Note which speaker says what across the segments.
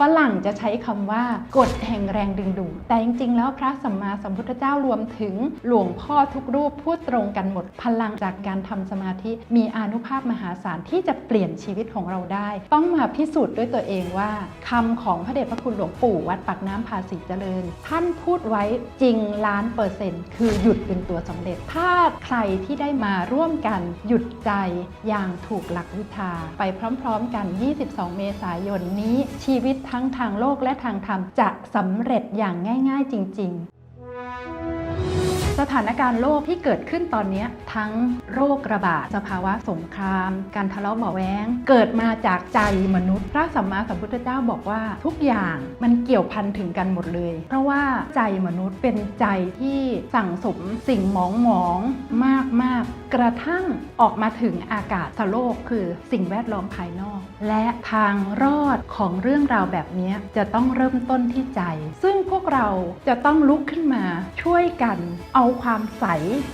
Speaker 1: ฝรั่งจะใช้คำว่ากฎแห่งแรงดึงดูดแต่จริงๆ แล้วพระสัมมาสัมพุทธเจ้ารวมถึงหลวงพ่อทุกรูปพูดตรงกันหมด พลังจากการทำสมาธิมีอานุภาพมหาศาลที่จะเปลี่ยนชีวิตของเราได้ ต้องมาพิสูจน์ด้วยตัวเองว่าคำของพระเดชพระคุณหลวงปู่วัดปากน้ำภาษีเจริญ ท่านพูดไว้จริงล้านเปอร์เซ็นต์คือหยุดเป็นตัวสำเร็จ ถ้าใครที่ได้มาร่วมกันหยุดใจอย่างถูกหลักวิชาไปพร้อม ๆ กัน 22 เมษายนนี้ชีวิตทั้งทางโลกและทางธรรมจะสำเร็จอย่างง่าย ๆ จริง สถานการณ์โลกที่เกิดขึ้นตอนนี้ทั้งโรคระบาดสภาวะสงคราม การทะเลาะเบาแว้งเกิดมาจากใจมนุษย์ พระสัมมาสัมพุทธเจ้าบอกว่าทุกอย่างมันเกี่ยวพันถึงกันหมดเลย เพราะว่าใจมนุษย์เป็นใจที่สั่งสมสิ่งหมองหมองมากมากกระทั่งออกมาถึงอากาศโลก คือสิ่งแวดล้อมภายนอก และทางรอดของเรื่องราวแบบนี้จะต้องเริ่มต้นที่ใจ ซึ่งพวกเราจะต้องลุกขึ้นมาช่วยกันเอาาความใส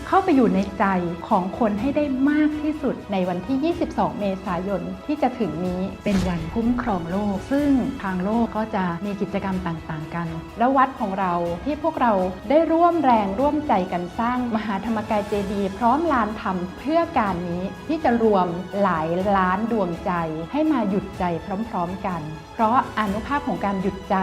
Speaker 1: เข้าไปอยู่ในใจของคนให้ได้มากที่สุดในวันที่ 22 เมษายนที่จะถึงนี้เป็นวันคุ้มครองโลก ซึ่งทางโลกก็จะมีกิจกรรมต่างๆกัน แล้ววัดของเราที่พวกเราได้ร่วมแรงร่วมใจกันสร้างมหาธรรมกายเจดีย์พร้อมลานธรรมเพื่อการนี้ที่จะรวมหลายล้านดวงใจให้มาหยุดใจพร้อมๆกัน เพราะอนุภาพของการหยุดใจ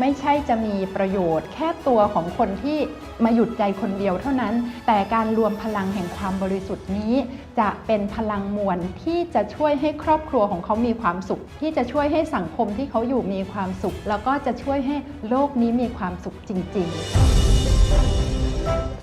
Speaker 1: ไม่ใช่จะมีประโยชน์แค่ตัวของคนที่มาหยุดใจคนเดียวเท่านั้น แต่การรวมพลังแห่งความบริสุทธิ์นี้ จะเป็นพลังมวลที่จะช่วยให้ครอบครัวของเขามีความสุข ที่จะช่วยให้สังคมที่เขาอยู่มีความสุข แล้วก็จะช่วยให้โลกนี้มีความสุขจริง ๆ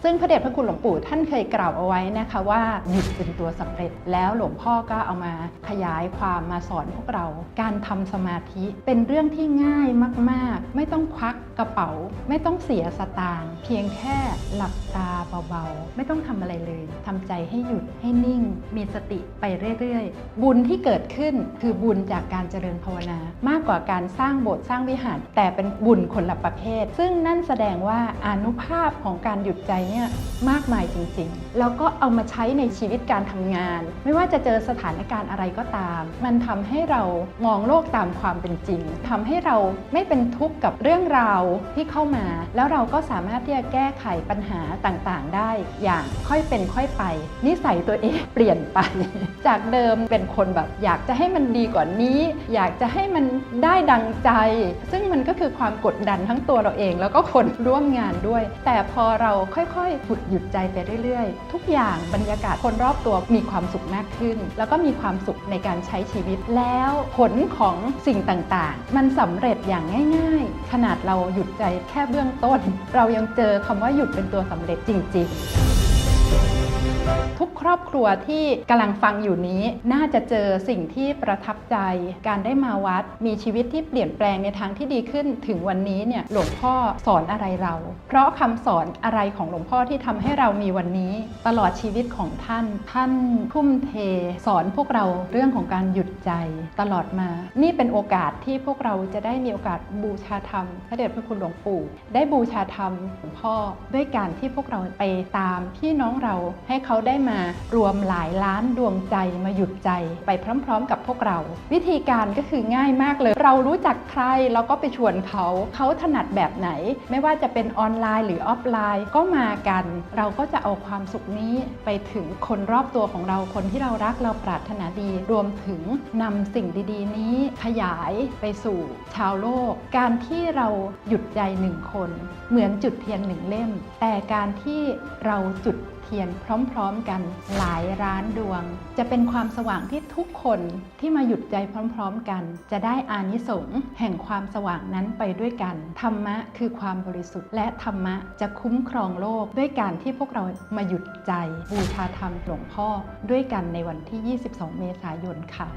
Speaker 1: ซึ่งพระเดชพระคุณหลวงปู่ท่านเคยกล่าวเอาไว้นะคะว่าหยุดเป็นตัวสำเร็จ แล้วหลวงพ่อก็เอามาขยายความมาสอนพวกเรา การทำสมาธิเป็นเรื่องที่ง่ายมาก ๆ ไม่ต้องควักกระเป๋า ไม่ต้องเสียสตางค์เพียงแค่หลับตาเบาๆ ไม่ต้องทำอะไรเลยทำใจให้หยุดให้นิ่ง มีสติไปเรื่อยๆ บุญที่เกิดขึ้นคือบุญจากการเจริญภาวนามากกว่าการสร้างโบสถ์สร้างวิหาร แต่เป็นบุญคนละประเภท ซึ่งนั่นแสดงว่าอนุภาพของการหยุดใจเนี่ยมากมายจริงๆ แล้วก็เอามาใช้ในชีวิตการทำงาน ไม่ว่าจะเจอสถานการณ์อะไรก็ตาม มันทำให้เรามองโลกตามความเป็นจริงทำให้เราไม่เป็นทุกข์กับเรื่องราวที่เข้ามา แล้วเราก็สามารถที่จะแก้ไขปัญหาต่างๆ ได้ อย่างค่อยเป็นค่อยไป นิสัยตัวเองเปลี่ยนไป จากเดิมเป็นคนแบบ อยากจะให้มันดีกว่านี้ อยากจะให้มันได้ดังใจ ซึ่งมันก็คือความกดดันทั้งตัวเราเอง แล้วก็คนร่วมงานด้วย แต่พอเราค่อยๆฝึกหยุดใจไปเรื่อยๆ ทุกอย่างบรรยากาศคนรอบตัวมีความสุขมากขึ้น แล้วก็มีความสุขในการใช้ชีวิตแล้วผลของสิ่งต่างๆ มันสำเร็จอย่างง่าย ๆ ขนาดเราหยุดใจแค่เบื้องต้น เรายังเจอคำว่าหยุดเป็นตัวสำเร็จจริง ๆ ทุกครอบครัวที่กำลังฟังอยู่นี้ น่าจะเจอสิ่งที่ประทับใจ การได้มาวัด มีชีวิตที่เปลี่ยนแปลงในทางที่ดีขึ้นถึงวันนี้เนี่ยหลวงพ่อสอนอะไรเรา เพราะคำสอนอะไรของหลวงพ่อที่ทำให้เรามีวันนี้ ตลอดชีวิตของท่าน ท่านทุ่มเท สอนพวกเราเรื่องของการหยุดใจตลอดมา นี่เป็นโอกาสที่พวกเราจะได้มีโอกาสบูชาธรรมพระเดชพระคุณหลวงปู่ได้บูชาธรรมหลวงพ่อด้วยการที่พวกเราไปตามพี่น้องเราให้เขาได้มารวมหลายล้านดวงใจมาหยุดใจไปพร้อม ๆ กับพวกเรา วิธีการก็คือง่ายมากเลย เรารู้จักใครเราก็ไปชวนเขาเขาถนัดแบบไหน ไม่ว่าจะเป็นออนไลน์หรือออฟไลน์ก็มากัน เราก็จะเอาความสุขนี้ไปถึงคนรอบตัวของเราคนที่เรารักเราปรารถนาดี รวมถึงนำสิ่งดีๆ นี้ขยายไปสู่ชาวโลก การที่เราหยุดใจหนึ่งคน เหมือนจุดเทียนหนึ่งเล่ม แต่การที่เราจุดียนพร้อมๆกันหลายร้านดวง จะเป็นความสว่างที่ทุกคนที่มาหยุดใจพร้อมๆกัน จะได้อานิสงส์แห่งความสว่างนั้นไปด้วยกัน ธรรมะคือความบริสุทธิ์ และธรรมะจะคุ้มครองโลกด้วยการที่พวกเรามาหยุดใจบูชาธรรมหลวงพ่อด้วยกันในวันที่ 22 เมษายนค่ะ